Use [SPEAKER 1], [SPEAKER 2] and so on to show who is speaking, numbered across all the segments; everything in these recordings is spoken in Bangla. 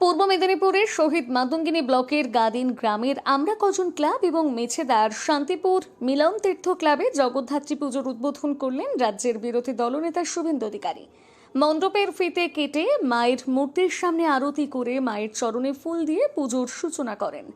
[SPEAKER 1] পূর্ব মেদিনীপুরের শহীদ মাতঙ্গিনী ব্লকের গাদিন গ্রামের আমরা কজন ক্লাব এবং মেছেদার শান্তিপুর মিলন তীর্থ ক্লাবে জগদ্ধাত্রী পুজোর উদ্বোধন করলেন রাজ্যের বিরোধী দলনেতা শুভেন্দু অধিকারী। মণ্ডপের ফিতে কেটে মায়ের মূর্তির সামনে আরতি করে মায়ের চরণে ফুল দিয়ে পুজোর সূচনা করেন।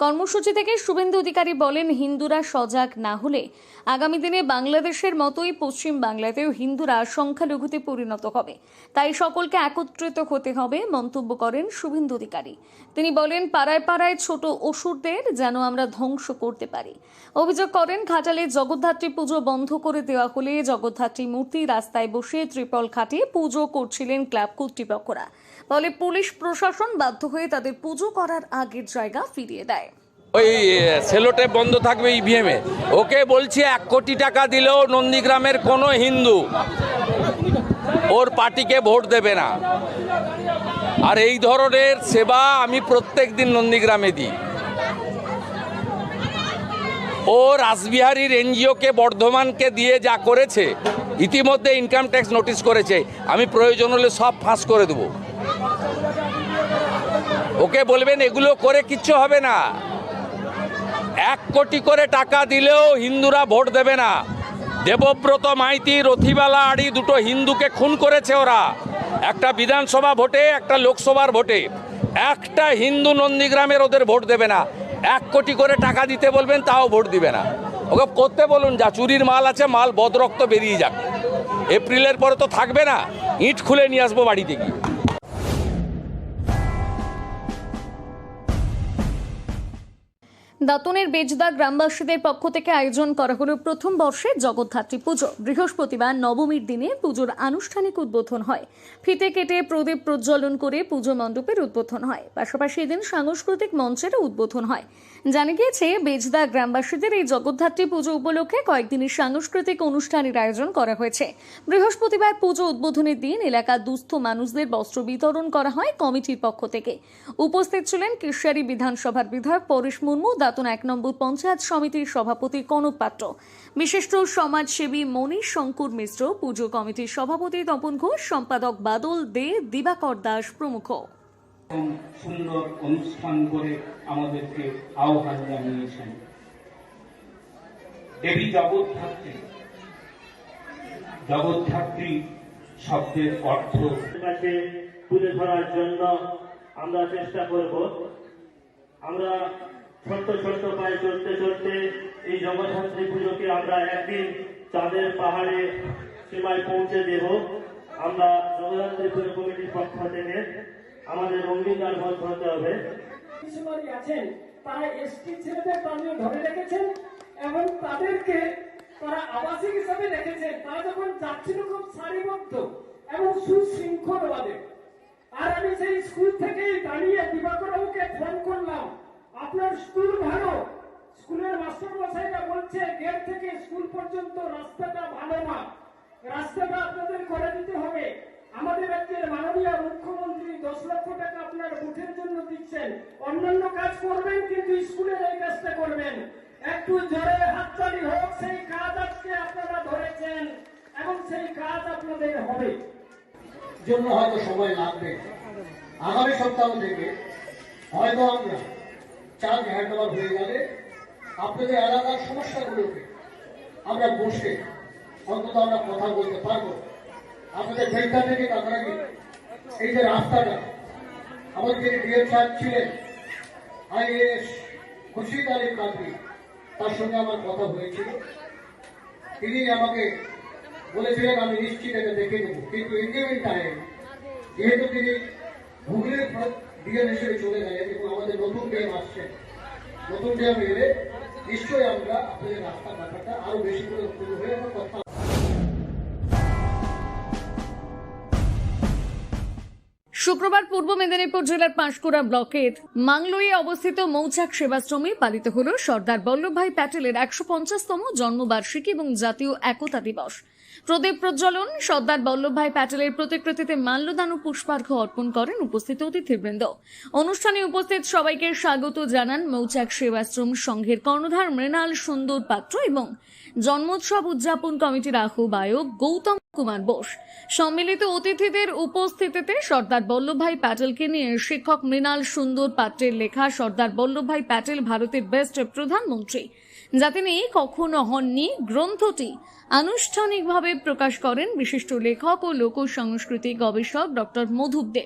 [SPEAKER 1] কর্মসূচি থেকে শুভেন্দু অধিকারী বলেন, হিন্দুরা সজাগ না হলে আগামী দিনে বাংলাদেশের মতোই পশ্চিম বাংলাতেও হিন্দুরা সংখ্যালঘুতে পরিণত হবে। তাই সকলকে একত্রিত হতে হবে, মন্তব্য করেন শুভেন্দু অধিকারী। তিনি বলেন, পাড়ায় পাড়ায় ছোট অসুরদের যেন আমরা ধ্বংস করতে পারি। অভিযোগ করেন, ঘাটালে জগদ্ধাত্রী পুজো বন্ধ করে দেওয়া হলে জগদ্ধাত্রী মূর্তি রাস্তায় বসে ত্রিপল খাটিয়ে পুজো করছিলেন ক্লাব কর্তৃপক্ষরা। ফলে পুলিশ প্রশাসন বাধ্য হয়ে তাদের পুজো করার আগের জায়গা ফিরিয়ে দেয়।
[SPEAKER 2] ওই সেলোটে বন্ধ থাকবে ইভিএমে ওকে বলছি এক কোটি টাকা দিলেও নন্দীগ্রামের কোনো হিন্দু ওর পার্টিকে ভোট দেবে না। আর এই ধরনের সেবা আমি প্রত্যেক দিন নন্দীগ্রামে দিই। ও রাসবিহারীর এনজিওকে, বর্ধমানকে দিয়ে যা করেছে, ইতিমধ্যে ইনকাম ট্যাক্স নোটিশ করেছে, আমি প্রয়োজন হলে সব ফাঁস করে দেবো। ওকে বলবেন, এগুলো করে কিচ্ছু হবে না। এক কোটি করে টাকা দিলেও হিন্দুরা ভোট দেবে না। দেবব্রত, মাইতি, রথিবালা, আড়ি দুটো হিন্দুকে খুন করেছে ওরা। একটা বিধানসভা ভোটে, একটা লোকসভার ভোটে। একটা হিন্দু নন্দীগ্রামের ওদের ভোট দেবে না। এক কোটি করে টাকা দিতে বলবেন, তাও ভোট দিবে না। ওকে করতে বলুন, যা চুরির মাল আছে, মাল, বদরক্ত বেরিয়ে যাক। এপ্রিলের পরে তো থাকবে না। ইট খুলে নিয়ে আসব বাড়িতে গিয়ে।
[SPEAKER 1] দাতনের বেজদা গ্রামবাসীদের পক্ষ থেকে আয়োজন করা হলো প্রথম বর্ষে জগদ্ধাত্রী পুজো। বৃহস্পতিবার নবমীর দিনে পুজোর আনুষ্ঠানিক উদ্বোধন হয়। ফিতে কেটে প্রদীপ প্রজ্বলন করে পুজো মণ্ডপের উদ্বোধন হয়। পাশাপাশি এদিন সাংস্কৃতিক মঞ্চেরও উদ্বোধন হয়। জানা গিয়েছে, বেজদা গ্রামবাসীদের এই জগদ্ধাত্রী পুজো উপলক্ষে কয়েকদিনের সাংস্কৃতিক অনুষ্ঠানের আয়োজন করা হয়েছে। বৃহস্পতিবার পুজো উদ্বোধনের দিন এলাকার দুস্থ মানুষদের বস্ত্র বিতরণ করা হয় কমিটির পক্ষ থেকে। উপস্থিত ছিলেন কেশিয়ারি বিধানসভার বিধায়ক পরেশ মুর্মু, দাতন এক নম্বর পঞ্চায়েত সমিতির সভাপতি কনক পাত্র। বিশিষ্ট সমাজসেবী মনীষ শঙ্কুর মিশ্র, পুজো কমিটির সভাপতি তপন ঘোষ, সম্পাদক বাদল দে, দিবাকর দাস প্রমুখ।
[SPEAKER 3] এবং সুন্দর অনুষ্ঠান করে আমাদেরকে আহ্বান জানিয়েছেন। দেবী জগদ্ধাত্রী। জগদ্ধাত্রী শব্দের অর্থ
[SPEAKER 4] তুলে ধরার জন্য আমরা চেষ্টা করব। আমরা ছোট্ট ছোট্ট পায়ে চলতে চলতে এই জগদ্ধাত্রী পুজোকে আমরা একদিন চাঁদের পাহাড়ে সীমায় পৌঁছে দেব। আমরা জগদ্ধাত্রী পুজো কমিটির পক্ষ থেকে আমাদের অঙ্গীকারবদ্ধ হতে হবে।
[SPEAKER 5] মিশনারি আছেন, তারা এসটি ছেলেদের প্রাণীয় ধরে রেখেছেন এবং তাদেরকে তারা আবাসিক হিসাবে রেখেছেন। তারা যখন যাচ্ছিল খুব সারিবদ্ধ এবং সুশৃঙ্খলভাবে। আর আমি সেই স্কুল থেকেই দাঁড়িয়ে দিবাকরবাবুকে ফোন করলাম, আপনার স্কুল ভালো? স্কুলের মাস্টার মশাইরা বলছে, গেট থেকে স্কুল পর্যন্ত রাস্তাটা ভালো না। রাস্তাটা আপনাদের করে দিতে হবে। আমাদের রাজ্যের মাননীয় মুখ্যমন্ত্রী দশ লক্ষ টাকা আপনার বুথের জন্য দিচ্ছেন। অন্যান্য কাজ করবেন, কিন্তু স্কুলের এই কাজটা করবেন। একটু জোরে হাততালি হোক, সেই কাজ আজকে আপনারা ধরেছেন এবং সেই কাজ আপনাদের হবে।
[SPEAKER 6] জন্য হয়তো সময় লাগবে। আগামী সপ্তাহ থেকে হয়তো আমরা চার্জ হ্যান্ডওভার হয়ে গেলে আপনাদের এলাকার সমস্যাগুলোকে আমরা বসে অন্তত আমরা কথা বলতে পারব। আপনাদের বেলকা থেকে কাকরাগি এই যে রাস্তাটা, আমাদের যে ডিএম সাহেব ছিলেন, আইএস খুশিদ আলী কান্তি তার সঙ্গে আমার কথা হয়েছিল। তিনি আমাকে বলেছিলেন, আমি নিশ্চিত এটা দেখে নেব। কিন্তু ইন্ডিয়ান টাইম যেহেতু তিনি হুগলির ডিএম হিসেবে চলে গেলেন এবং আমাদের নতুন ডিএম আসছেন নতুন ডিএম এলে নিশ্চয়ই আমরা আপনাদের রাস্তা ব্যাপারটা আরও বেশি করে হয়ে কথা
[SPEAKER 1] শুক্রবার পূর্ব মেদিনীপুর জেলার পাঁশকুড়া ব্লকের মাংলোয়ে অবস্থিত মৌচাক সেবাশ্রমে পালিত হল সর্দার বল্লভভাই প্যাটেলের একশো পঞ্চাশতম জন্মবার্ষিকী এবং জাতীয় একতা দিবস। প্রদীপ প্রজ্বলন, সর্দার বল্লভভাই প্যাটেলের প্রতিকৃতিতে মাল্যদান ও পুষ্পার্ঘ অর্পণ করেন উপস্থিত অতিথিবৃন্দ। অনুষ্ঠানে উপস্থিত সবাইকে স্বাগত জানান মৌচাক সেবাশ্রম সংঘের কর্ণধার মৃণাল সুন্দর পাত্র এবং জন্মোৎসব উদযাপন কমিটির আহ্বায়ক গৌতম কুমার বোস। সম্মিলিত অতিথিদের উপস্থিতিতে সর্দার বল্লভভাই প্যাটেলকে নিয়ে শিক্ষক মৃণাল সুন্দর পাত্রের লেখা সর্দার বল্লভভাই প্যাটেল ভারতের বেস্ট প্রধানমন্ত্রী, যা তিনি কখনো হননি। গ্রন্থটি আনুষ্ঠানিকভাবে প্রকাশ করেন বিশিষ্ট লেখক ও লোক সংস্কৃতি গবেষক ডক্টর মধুব দে।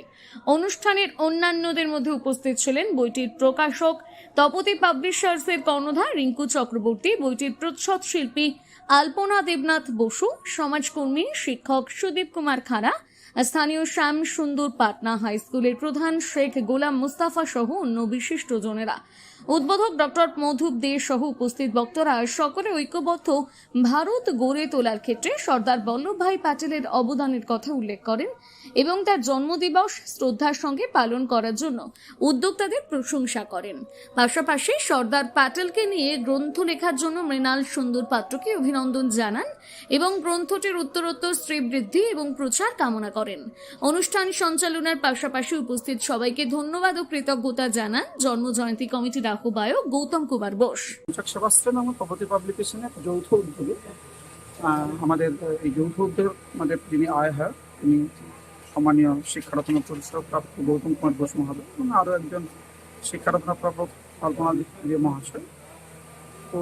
[SPEAKER 1] অনুষ্ঠানের অন্যান্যদের মধ্যে উপস্থিত ছিলেন বইটির প্রকাশক, তপতি পাবলিশার্সের কর্ণধার রিঙ্কু চক্রবর্তী, বইটির প্রচ্ছদ শিল্পী আলপনা দেবনাথ বসু, সমাজকর্মী, শিক্ষক সুদীপ কুমার খাড়া, স্থানীয় শ্যাম সুন্দর পাটনা হাই স্কুলের প্রধান শেখ গোলাম মুস্তাফা সহ অন্য বিশিষ্ট জনেরা। উদ্বোধক ডক্টর মধুব দে সহ উপস্থিত বক্তারা সকলে ঐক্যবদ্ধ, ভারত গড়ে তোলার ক্ষেত্রে সর্দার বল্লভভাই প্যাটেলের অবদানের কথা উল্লেখ করেন এবং তার জন্মদিবস শ্রদ্ধার সঙ্গে পালন করার জন্য উদ্যোক্তাদের প্রশংসা করেন। পাশাপাশি সর্দার প্যাটেলকে নিয়ে গ্রন্থ লেখার জন্য মৃণাল সুন্দর পাত্রকে অভিনন্দন জানান এবং গ্রন্থটির উত্তরোত্তর শ্রীবৃদ্ধি এবং প্রচার কামনা করেন। অনুষ্ঠান সঞ্চালনার পাশাপাশি উপস্থিত সবাইকে ধন্যবাদ ও কৃতজ্ঞতা জানান জন্মজয়ন্তী কমিটির আহ্বায়ক গৌতম কুমার বোস।
[SPEAKER 7] প্রগতি পাবলিকেশনের যৌথ উদ্যোগে আমাদের এই যৌথ উদ্যোগ আমাদের আয় তিনি সম্মানীয় শিক্ষারত্ন প্রাপ্ত গৌতম কুমার ঘোষ মহাশয় এবং আরও একজন শিক্ষারত্ন প্রাপ্ত কল্পনা মহাশয়। তো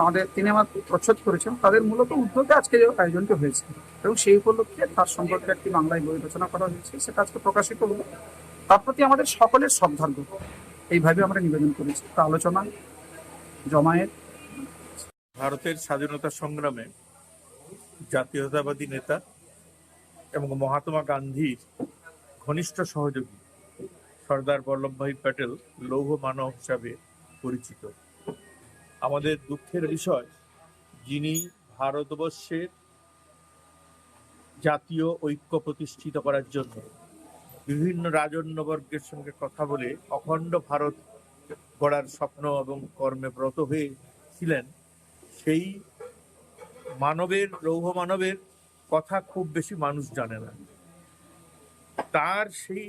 [SPEAKER 7] তাদের, তিনি আমার প্রচ্ছদ করেছেন, তাদের মূলত উদ্যোগে আজকে আয়োজনটি হয়েছে এবং সেই উপলক্ষে তার সম্পর্কে একটি বাংলায় বই রচনা করা হয়েছে, সেটা আজকে প্রকাশিত হলো। তার প্রতি আমাদের সকলের শ্রদ্ধার্ঘ এইভাবে আমরা নিবেদন করেছি। তা আলোচনা, জমায়েত।
[SPEAKER 8] ভারতের স্বাধীনতা সংগ্রামে জাতীয়তাবাদী নেতা এবং মহাত্মা গান্ধীর ঘনিষ্ঠ সহযোগী সর্দার বল্লভভাই প্যাটেল লৌহ মানব হিসাবে পরিচিত। আমাদের দুঃখের বিষয়, যিনি ভারতবর্ষের জাতীয় ঐক্য প্রতিষ্ঠিত করার জন্য বিভিন্ন রাজন্যবর্গের সঙ্গে কথা বলে অখণ্ড ভারত গড়ার স্বপ্ন এবং কর্মে ব্রত হয়েছিলেন সেই মানবের, লৌহ মানবের কথা খুব বেশি মানুষ জানে না। তার সেই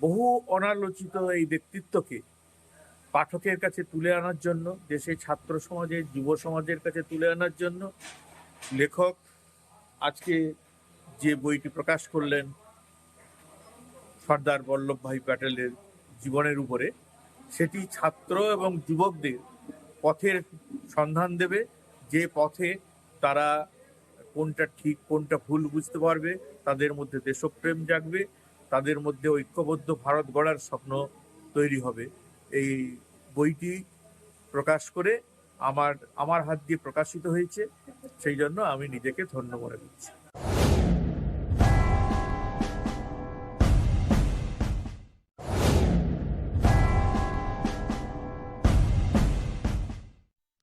[SPEAKER 8] বহু অনালোচিত এই ব্যক্তিত্বকে পাঠকের কাছে তুলে আনার জন্য দেশের ছাত্র সমাজের যুব সমাজের কাছে তুলে আনার জন্য লেখক আজকে যে বইটি প্রকাশ করলেন সর্দার বল্লভভাই প্যাটেলের জীবনের উপরে, সেটি ছাত্র এবং যুবকদের পথের সন্ধান দেবে। যে পথে তারা কোনটা ঠিক, কোনটা ভুল বুঝতে পারবে, তাদের মধ্যে দেশপ্রেম জাগবে, তাদের মধ্যে ঐক্যবদ্ধ ভারত গড়ার স্বপ্ন তৈরি হবে। এই বইটি প্রকাশ করে আমার আমার হাত দিয়ে প্রকাশিত হয়েছে। সেই জন্য আমি নিজেকে ধন্য মনে করছি।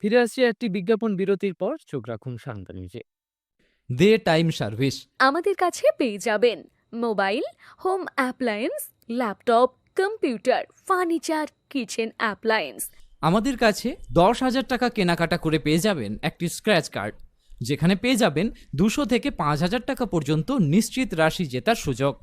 [SPEAKER 9] ফিরে আসছি একটি বিজ্ঞাপন বিরতির পর। চোখ রাখুন শান্ত নিউজে
[SPEAKER 10] দে টাইম সার্ভিস।
[SPEAKER 1] আমাদের কাছে পেয়ে যাবেন mobile home appliance laptop computer furniture kitchen appliance.
[SPEAKER 10] আমাদের কাছে দশ হাজার টাকা কেনাকাটা করে পেয়ে যাবেন একটি স্ক্র্যাচ কার্ড যেখানে পেয়ে যাবেন দুশো থেকে পাঁচ হাজার টাকা পর্যন্ত নিশ্চিত রাশি জেতার সুযোগ।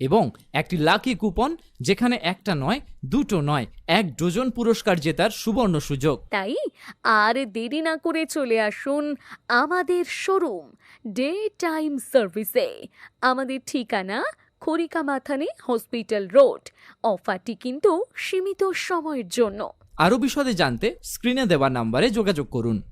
[SPEAKER 10] এবং একটি লাকি কুপন যেখানে একটা নয় দুটো নয় এক ডজন পুরস্কার জেতার সুবর্ণ সুযোগ।
[SPEAKER 1] তাই আর দেরি না করে চলে আসুন আমাদের শোরুম ডে টাইম সার্ভিসে। আমাদের ঠিকানা খড়িকা মাথানে হসপিটাল রোড। অফারটি কিন্তু সীমিত সময়ের জন্য।
[SPEAKER 10] আরও বিশদে জানতে স্ক্রিনে দেওয়া নাম্বারে যোগাযোগ করুন।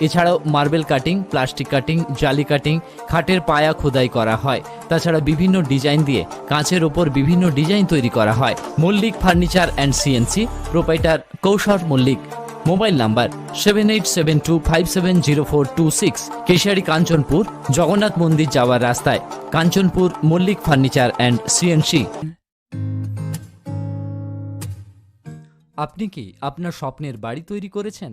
[SPEAKER 10] এছাড়াও মার্বেল কাটিং, প্লাস্টিক কাটিং, জালি কাটিং, খাটের পায়া খোদাই করা হয়। তাছাড়া বিভিন্ন ডিজাইন দিয়ে কাঁচের ওপর বিভিন্ন ডিজাইন তৈরি করা হয়। Mallick furniture and CNC, proprietor Koushar Mallick. Mobile number seven eight seven two five seven zero four two six Keshiary Kanchanpur, Jagannath মন্দির যাওয়ার রাস্তায়। Kanchanpur Mallick furniture and CNC. আপনি কি আপনার স্বপ্নের বাড়ি তৈরি করেছেন?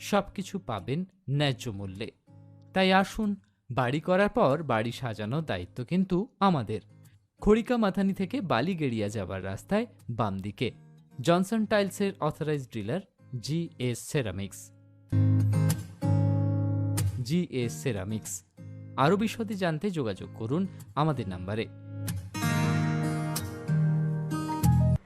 [SPEAKER 10] সব কিছু পাবেন ন্যায্য মূল্যে। তাই আসুন, বাড়ি করার পর বাড়ি সাজানোর দায়িত্ব কিন্তু আমাদের। খড়িকা মাথানি থেকে বালিগেড়িয়া যাবার রাস্তায় বাম দিকে জনসন টাইলসের authorise dealer G S ceramics. G S ceramics. আরও বিশদে জানতে যোগাযোগ করুন আমাদের নাম্বারে।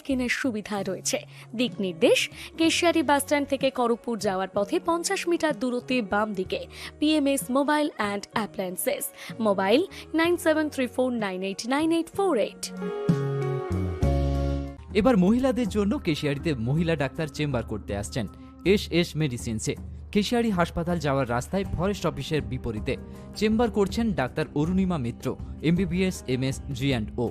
[SPEAKER 1] কেনার সুবিধা রয়েছে। দিক নির্দেশ, কেশিয়ারি বাসস্ট্যান্ড থেকে খড়গপুর যাওয়ার পথে পঞ্চাশ মিটার দূরত্বে বাম দিকে PMS mobile and appliances mobile nine seven three four nine eight nine eight four eight.
[SPEAKER 10] এবার মহিলাদের জন্য কেশিয়ারিতে মহিলা ডাক্তার চেম্বার করতে আসছেন এস এস মেডিসিনসে। কেশিয়ারি হাসপাতাল যাওয়ার রাস্তায় ফরেস্ট অফিসের বিপরীতে। চেম্বার করছেন doctor Arunima Mitra MBBS M S G and ও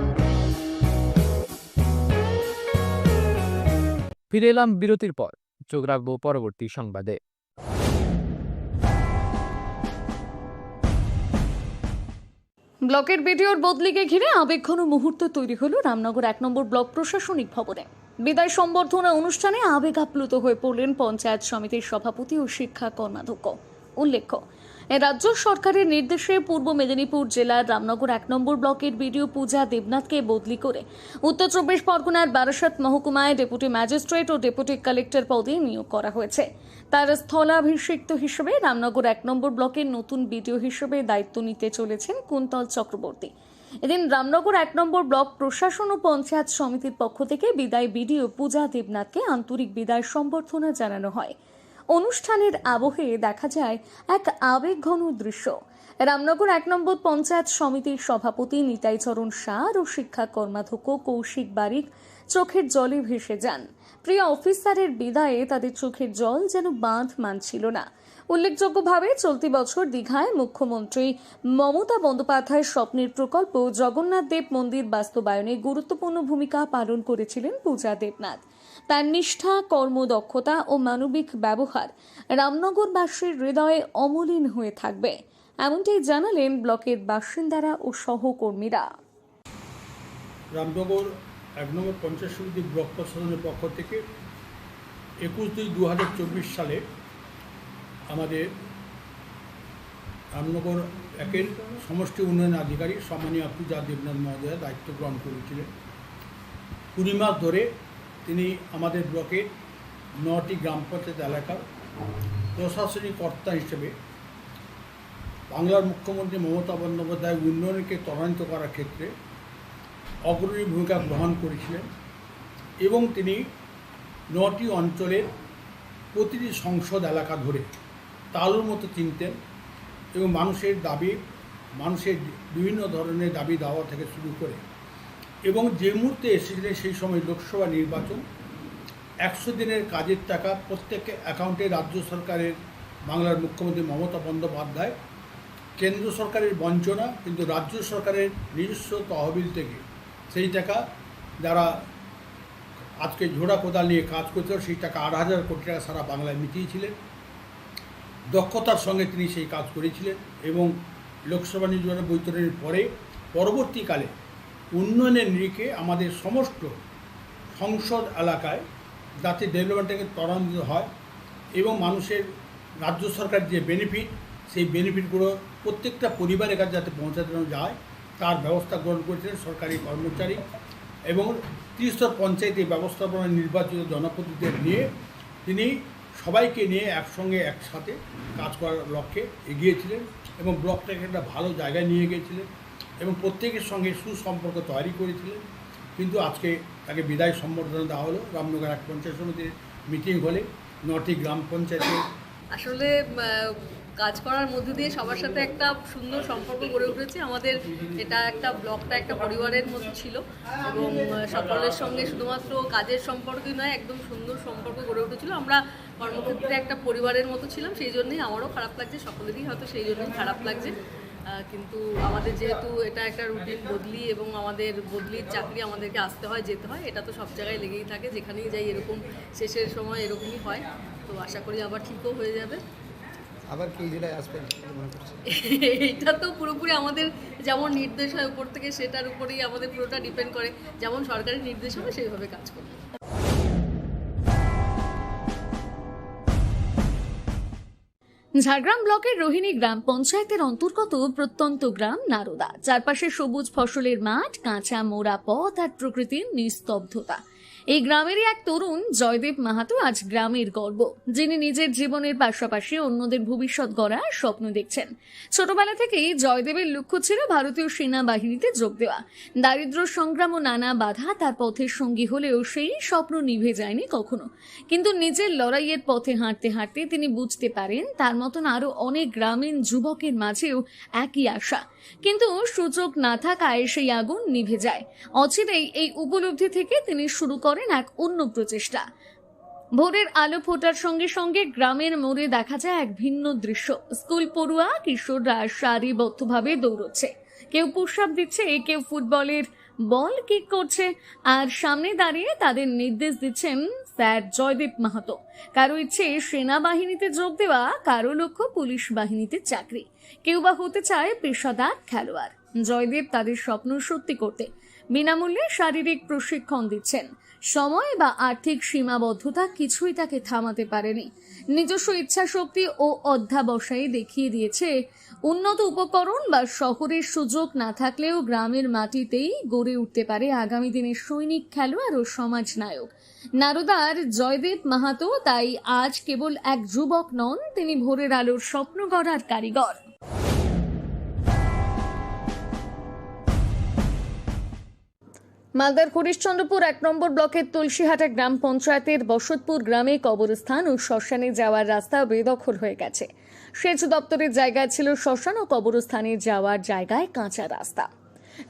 [SPEAKER 9] ফিরে এলাম বিরতির পর। চোখ রাখব পরবর্তী সংবাদে।
[SPEAKER 1] ব্লকের বিডিওর বদলিকে ঘিরে আবেগঘন মুহূর্ত তৈরি হলো রামনগর এক নম্বর ব্লক প্রশাসনিক ভবনে। বিদায় সম্বর্ধনা অনুষ্ঠানে আবেগ আপ্লুত হয়ে পড়লেন পঞ্চায়েত সমিতির সভাপতি ও শিক্ষা কর্মাধ্যক্ষ। উল্লেখ্য রাজ্য সরকারের নির্দেশে পূর্ব মেদিনীপুর জেলার রামনগর এক নম্বর ব্লকের বিডিও পূজা দেবনাথকে বদলি করে। উত্তর চব্বিশ পরগনার বারাসাত মহকুমায় ডেপুটি ম্যাজিস্ট্রেট ও ডেপুটি কালেক্টর পদে নিয়োগ করা হয়েছে। তার স্থলাভিষিক্ত হিসেবে রামনগর এক নম্বর ব্লকের নতুন বিডিও হিসেবে দায়িত্ব নিতে চলেছেন কুন্তল চক্রবর্তী। এদিন রামনগর এক নম্বর ব্লক প্রশাসন ও পঞ্চায়েত সমিতির পক্ষ থেকে বিদায় বিডিও পূজা দেবনাথকে আন্তরিক বিদায় সম্বর্ধনা জানানো হয়। অনুষ্ঠানের আবহে দেখা যায় এক আবেগঘন দৃশ্য। রামনগর এক নম্বর পঞ্চায়েত সমিতির সভাপতি নিতাই চরণ শাহ ও শিক্ষা কর্মাধ্যক্ষ কৌশিক বারিক চোখের জলে ভেসে যান। প্রিয় অফিসারের বিদায়ে তাদের চোখের জল যেন বাঁধ মানছিল না। উল্লেখযোগ্যভাবে চলতি বছর দীঘায় মুখ্যমন্ত্রী মমতা বন্দ্যোপাধ্যায়ের স্বপ্নের প্রকল্প জগন্নাথ দেব মন্দির বাস্তবায়নে গুরুত্বপূর্ণ ভূমিকা পালন করেছিলেন পূজা দেবনাথ। তার নিষ্ঠা, কর্মদক্ষতা ও মানবিক ব্যবহার রামনগরবাসীর হৃদয়ে অমলিন হয়ে থাকবে। এমনটাই জানালেন ব্লকের বাসিন্দারা ও সহকর্মীরা।
[SPEAKER 11] রামনগর এক নম্বর পঞ্চায়েত সমিতি ব্লক প্রশাসনের পক্ষ থেকে একুশ দুই দু সালে আমাদের রামনগর একের সমষ্টি উন্নয়ন আধিকারিক সম্মানীয় পূজা দেবনাথ মহোদয়া দায়িত্ব গ্রহণ করেছিলেন। কুড়ি মাস ধরে তিনি আমাদের ব্লকের নটি গ্রাম পঞ্চায়েত এলাকার প্রশাসনিক কর্তা হিসেবে বাংলার মুখ্যমন্ত্রী মমতা বন্দ্যোপাধ্যায় উন্নয়নকে ত্বরান্বিত করার ক্ষেত্রে অগ্রণী ভূমিকা গ্রহণ করেছিলেন এবং তিনি নটি অঞ্চলের প্রতিটি সংসদ এলাকা ধরে তালুর মতো চিনতেন এবং মানুষের দাবি, মানুষের বিভিন্ন ধরনের দাবি দাওয়া থেকে শুরু করে এবং যে মুহূর্তে এসেছিলেন সেই সময় লোকসভা নির্বাচন, একশো দিনের কাজের টাকা প্রত্যেকের অ্যাকাউন্টে রাজ্য সরকারের, বাংলার মুখ্যমন্ত্রী মমতা বন্দ্যোপাধ্যায়, কেন্দ্র সরকারের বঞ্চনা, কিন্তু রাজ্য সরকারের নিজস্ব তহবিল থেকে সেই টাকা যারা আজকে ঝোড়া কোদাল নিয়ে কাজ করছিল, সেই টাকা আট হাজার কোটি টাকা সারা বাংলায় মিটিয়েছিলেন। দক্ষতার সঙ্গে তিনি সেই কাজ করেছিলেন এবং লোকসভা নির্বাচনের বৈতরণের পরে, পরবর্তীকালে উন্নয়নের নিরিখে আমাদের সমস্ত সংসদ এলাকায় যাতে ডেভেলপমেন্টটাকে ত্বরান্বিত হয় এবং মানুষের রাজ্য সরকার যে বেনিফিট সেই বেনিফিটগুলো প্রত্যেকটা পরিবারের কাছে যাতে পৌঁছানো যায়, তার ব্যবস্থা গ্রহণ করেছিলেন সরকারি কর্মচারী এবং ত্রিস্তর পঞ্চায়েতে ব্যবস্থাপনা নির্বাচিত জনপ্রতিনিধিদের নিয়ে তিনি সবাইকে নিয়ে একসঙ্গে, একসাথে কাজ করার লক্ষ্যে এগিয়েছিলেন এবং ব্লকটাকে একটা ভালো জায়গায় নিয়ে গিয়েছিলেন। এবং প্রত্যেকের সঙ্গে সুসম্পর্ক তৈরি করেছিলেন। কিন্তু আজকে তাকে বিদায় সম্বর্ধনা দেওয়া হলো। রামনগর এক পঞ্চায়েত সমিতির মিটিং হলে নটি গ্রাম পঞ্চায়েতে।
[SPEAKER 12] আসলে কাজ করার মধ্যে দিয়ে সবার সাথে একটা সুন্দর সম্পর্ক গড়ে উঠেছে। আমাদের এটা একটা ব্লকটা একটা পরিবারের মতো ছিল এবং সকলের সঙ্গে শুধুমাত্র কাজের সম্পর্কই নয়, একদম সুন্দর সম্পর্ক গড়ে উঠেছিল। আমরা কর্মক্ষেত্রে একটা পরিবারের মতো ছিলাম, সেই জন্যই আমারও খারাপ লাগছে, সকলেরই হয়তো সেই জন্যই খারাপ লাগছে। কিন্তু আমাদের যেহেতু এটা একটা রুটিন বদলি এবং আমাদের বদলির চাকরি আমাদেরকে আসতে হয় যেতে হয় এটা তো সব জায়গায় লেগেই থাকে যেখানেই যাই এরকম শেষের সময় এরকমই হয়। তো আশা করি আবার ঠিকও হয়ে যাবে।
[SPEAKER 13] আবার কি জেলায় আসবেন
[SPEAKER 12] এটা তো পুরোপুরি আমাদের যেমন নির্দেশ হয় উপর থেকে সেটার উপরেই আমাদের পুরোটা ডিপেন্ড করে। যেমন সরকারি নির্দেশ হবে সেইভাবে কাজ করবে।
[SPEAKER 1] ঝাড়গ্রাম ব্লকের রোহিণী গ্রাম পঞ্চায়েতের অন্তর্গত প্রত্যন্ত গ্রাম নারদা। চারপাশে সবুজ ফসলের মাঠ, কাঁচা মোড়া পথ আর প্রকৃতির নিস্তব্ধতা। এই গ্রামেরই এক তরুণ, জয়দেব মাহাতো, আজ গ্রামের গর্ব। যিনি নিজের জীবনের পাশাপাশি অন্যদের ভবিষ্যৎ গড়ার স্বপ্ন দেখছেন। ছোটবেলা থেকেই জয়দেবের লক্ষ্য ছিল ভারতীয় সেনাবাহিনীতে যোগ দেওয়া। দারিদ্র সংগ্রাম ও নানা বাধা তার পথের সঙ্গী হলেও সেই স্বপ্ন নিভে যায়নি কখনো। কিন্তু নিজের লড়াইয়ের পথে হাঁটতে হাঁটতে তিনি বুঝতে পারেন, তার মতন আরও অনেক গ্রামীণ যুবকের মাঝেও একই আশা। কিন্তু সুযোগ না থাকায় সেই আগুন নিভে যায়। অচিরেই এই উপলব্ধি থেকে তিনি শুরু করেন এক অন্য প্রচেষ্টা। ভোরের আলো ফোটার সঙ্গে সঙ্গে গ্রামের মোড়ে দেখা যায় এক ভিন্ন দৃশ্য। স্কুল পড়ুয়া, কিশোররা সারিবদ্ধভাবে দৌড়চ্ছে। কেউ পুষাপ দিচ্ছে, কেউ ফুটবলের বল কিক করছে, আর সামনে দাঁড়িয়ে তাদের নির্দেশ দিচ্ছেন স্যার জয়দেব মাহাতো। কারও ইচ্ছে সেনাবাহিনীতে যোগ দেওয়া, কারও লক্ষ্য পুলিশ বাহিনীতে চাকরি। কেউ বা হতে চায় পেশাদার খেলোয়াড়। জয়দেব তাদের স্বপ্ন সত্যি করতে বিনামূল্যে শারীরিক প্রশিক্ষণ দিচ্ছেন। সময় বা আর্থিক সীমাবদ্ধতা কিছুই তাকে থামাতে পারেনি। নিজস্ব ইচ্ছা শক্তি ও অধ্যাবসায়ী দেখিয়ে দিয়েছে উন্নত উপকরণ বা শহরের সুযোগ না থাকলেও গ্রামের মাটিতেই গড়ে উঠতে পারে আগামী দিনের সৈনিক খেলোয়াড় ও সমাজ নায়ক নারদার জয়দেব মাহাতো, তাই আজ কেবল এক যুবক নন, তিনি ভোরের আলোর স্বপ্ন গড়ার কারিগর। মালদার হরিশ্চন্দ্রপুর এক নম্বর ব্লকের তুলসীহাটা গ্রাম পঞ্চায়েতের বসতপুর গ্রামে কবরস্থান ও শ্মশানে যাওয়ার রাস্তা বেদখল হয়ে গেছে। সেচ দপ্তরের জায়গায় ছিল শ্মশান ও কবরস্থানে যাওয়ার জায়গায় কাঁচা রাস্তা।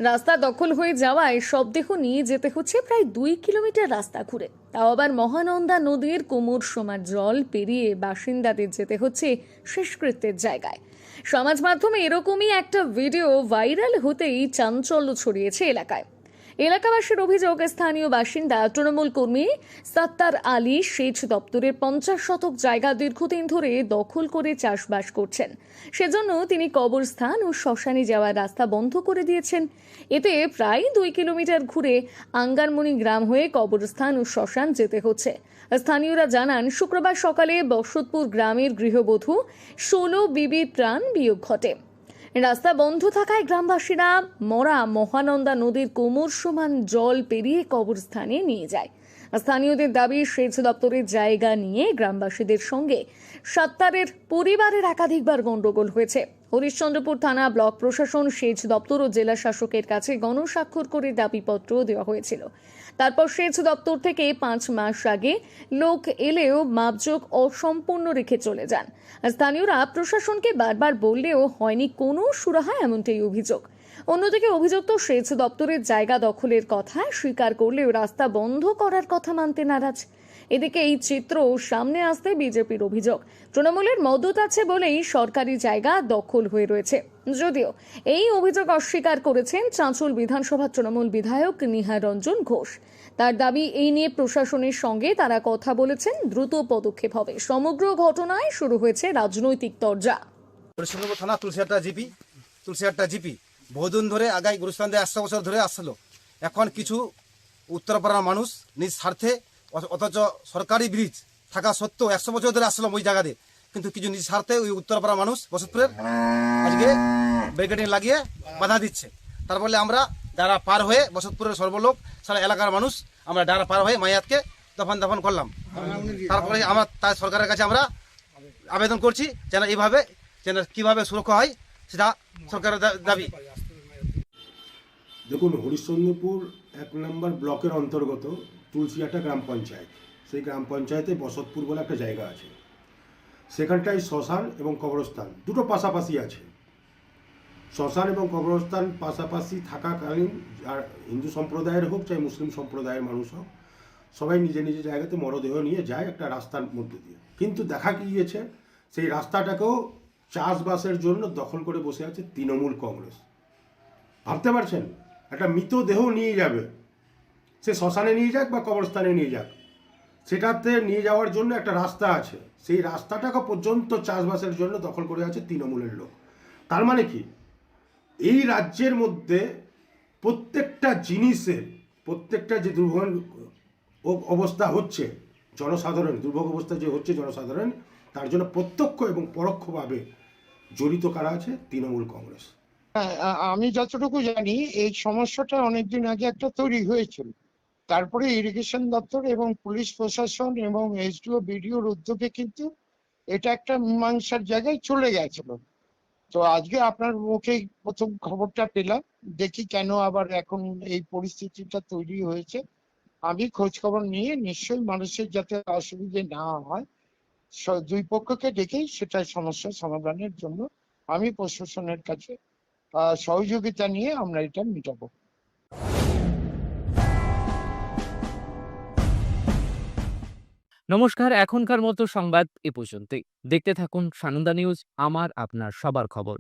[SPEAKER 1] রাস্তা দখল হয়ে যাওয়ায় শবদেহ নিয়ে যেতে হচ্ছে প্রায় দুই কিলোমিটার রাস্তা ঘুরে। তাও আবার মহানন্দা নদীর কোমর সমান জল পেরিয়ে বাসিন্দাদের যেতে হচ্ছে শেষকৃত্যের জায়গায়। সমাজ মাধ্যমে এরকমই একটা ভিডিও ভাইরাল হতেই চাঞ্চল্য ছড়িয়েছে এলাকায়। এলাকাবাসীর অভিযোগ, স্থানীয় বাসিন্দা তৃণমূল কর্মী সাত্তার আলী সেচ দপ্তরের পঞ্চাশ শতক জায়গা দীর্ঘদিন ধরে দখল করে চাষবাস করছেন। সেজন্য তিনি কবরস্থান ও শ্মশানে যাওয়ার রাস্তা বন্ধ করে দিয়েছেন। এতে প্রায় দুই কিলোমিটার ঘুরে আঙ্গারমণি গ্রাম হয়ে কবরস্থান ও শ্মশান যেতে হচ্ছে। স্থানীয়রা জানান, শুক্রবার সকালে বসতপুর গ্রামের গৃহবধূ ষোলো বিবির প্রাণ বিয়োগ ঘটে। রাস্তা বন্ধ থাকায় গ্রামবাসীরা মরা মহানন্দা নদীর কোমর সমান জল পেরিয়ে কবরস্থানে নিয়ে যায়। স্থানীয়দের দাবি সেচ দপ্তরের জায়গা নিয়ে গ্রামবাসীদের সঙ্গে সত্তারের পরিবারের একাধিকবার গণ্ডগোল হয়েছে। হরিশ্চন্দ্রপুর থানা ব্লক প্রশাসন সেচ দপ্তর ও জেলা শাসকের কাছে গণস্বাক্ষর করে দাবিপত্র দেওয়া হয়েছিল। তারপর সেচ দপ্তর থেকে পাঁচ মাস আগে লোক এলেও মাপযোগ অসম্পূর্ণ রেখে চলে যান। স্থানীয়রা প্রশাসনকে বারবার বললেও হয়নি কোনো সুরাহা, এমনটাই অভিযোগ। অন্যদিকে অভিযুক্ত সেচ দপ্তরের জায়গা দখলের কথা স্বীকার করলেও রাস্তা বন্ধ করার কথা মানতে নারাজ। এদিকে এই চিত্র সামনে আসতে বিজেপির অভিযোগ। তৃণমূলের মদত আছে বলেই সরকারি জায়গা দখল হয়ে রয়েছে। যদিও এই অভিযোগ অস্বীকার করেছেন চাঁচল বিধানসভা তৃণমূল বিধায়ক নিহার রঞ্জন ঘোষ। তার দাবি, এই নিয়ে প্রশাসনের সঙ্গে তারা কথা বলেছেন দ্রুত পদক্ষেপ হবে। সমগ্র ঘটনায় শুরু হয়েছে রাজনৈতিক তরজা।
[SPEAKER 13] থানা তুলসিহাট্টা জিপি তুলসিহাট্টা জিপি। বহুদিন ধরে আগাই গুরুস্থান দিয়ে একশো বছর ধরে আসলো। এখন কিছু উত্তরপাড়ার মানুষ নিজ স্বার্থে অথচ সরকারি ব্রিজ থাকা সত্ত্বেও একশো বছর ধরে আসলো ওই জায়গাতে। কিন্তু কিছু নিজ স্বার্থে ওই উত্তরপাড়া মানুষ বসতপুরের আজকে ব্যারিকেডিং লাগিয়ে বাধা দিচ্ছে। তার ফলে আমরা ডারা পার হয়ে বসতপুরের সর্বলোক সারা এলাকার মানুষ আমরা ডারা পার হয়ে মায়াতকে দফন দফন করলাম। তারপরে আমরা তার সরকারের কাছে আমরা আবেদন করছি যেন এইভাবে, যেন কীভাবে সুরক্ষা হয় সেটা সরকারের দাবি।
[SPEAKER 14] দেখুন, হরিশ্চন্দ্রপুর এক নম্বর ব্লকের অন্তর্গত তুলসিয়াটা গ্রাম পঞ্চায়েত। সেই গ্রাম পঞ্চায়েতে বসতপুর বলে একটা জায়গা আছে। সেখানটায় শ্মশান এবং কবরস্থান দুটো পাশাপাশি আছে। শ্মশান এবং কবরস্থান পাশাপাশি থাকাকালীন আর হিন্দু সম্প্রদায়ের হোক চাই মুসলিম সম্প্রদায়ের মানুষ হোক, সবাই নিজে নিজের জায়গাতে মরদেহ নিয়ে যায় একটা রাস্তার মধ্যে দিয়ে। কিন্তু দেখা গিয়েছে, সেই রাস্তাটাকেও চাষবাসের জন্য দখল করে বসে আছে তৃণমূল কংগ্রেস। ভাবতে পারছেন? একটা মৃতদেহ নিয়ে যাবে। সে শ্মশানে নিয়ে যাক বা কবরস্থানে নিয়ে যাক। সেটাতে নিয়ে যাওয়ার জন্য একটা রাস্তা আছে। সেই রাস্তাটাকে পর্যন্ত চাষবাসের জন্য দখল করে আছে তৃণমূলের লোক। তার মানে কি? এই রাজ্যের মধ্যে প্রত্যেকটা জিনিসের প্রত্যেকটা যে দুর্ভোগ অবস্থা হচ্ছে, জনসাধারণ, দুর্ভোগ অবস্থা যে হচ্ছে জনসাধারণ, তার জন্য প্রত্যক্ষ এবং পরোক্ষভাবে জড়িত কারা আছে? তৃণমূল কংগ্রেস।
[SPEAKER 15] হ্যাঁ, আমি যতটুকু জানি এই সমস্যাটা অনেকদিন আগে একটা তৈরি হয়েছিল। তারপরে ইরিগেশন দপ্তর এবং পুলিশ প্রশাসন এবং এসডিও বিডিওর উদ্যোগে কিন্তু এটা একটা মীমাংসার জায়গায় চলে গেছিল। তো আজকে আপনার মুখেই প্রথম খবরটা পেলাম। দেখি কেন আবার এখন এই পরিস্থিতিটা তৈরি হয়েছে। আমি খোঁজ খবর নিয়ে নিশ্চয়ই মানুষের যাতে অসুবিধে না হয় দুই পক্ষকে ডেকেই সেটা সমস্যার সমাধানের জন্য আমি প্রশাসনের কাছে সহযোগিতা নিয়ে আমরা এটা মেটাবো।
[SPEAKER 9] নমস্কার, এখনকার মতো সংবাদ এ পর্যন্তই। দেখতে থাকুন সানন্দা নিউজ, আমার আপনার সবার খবর।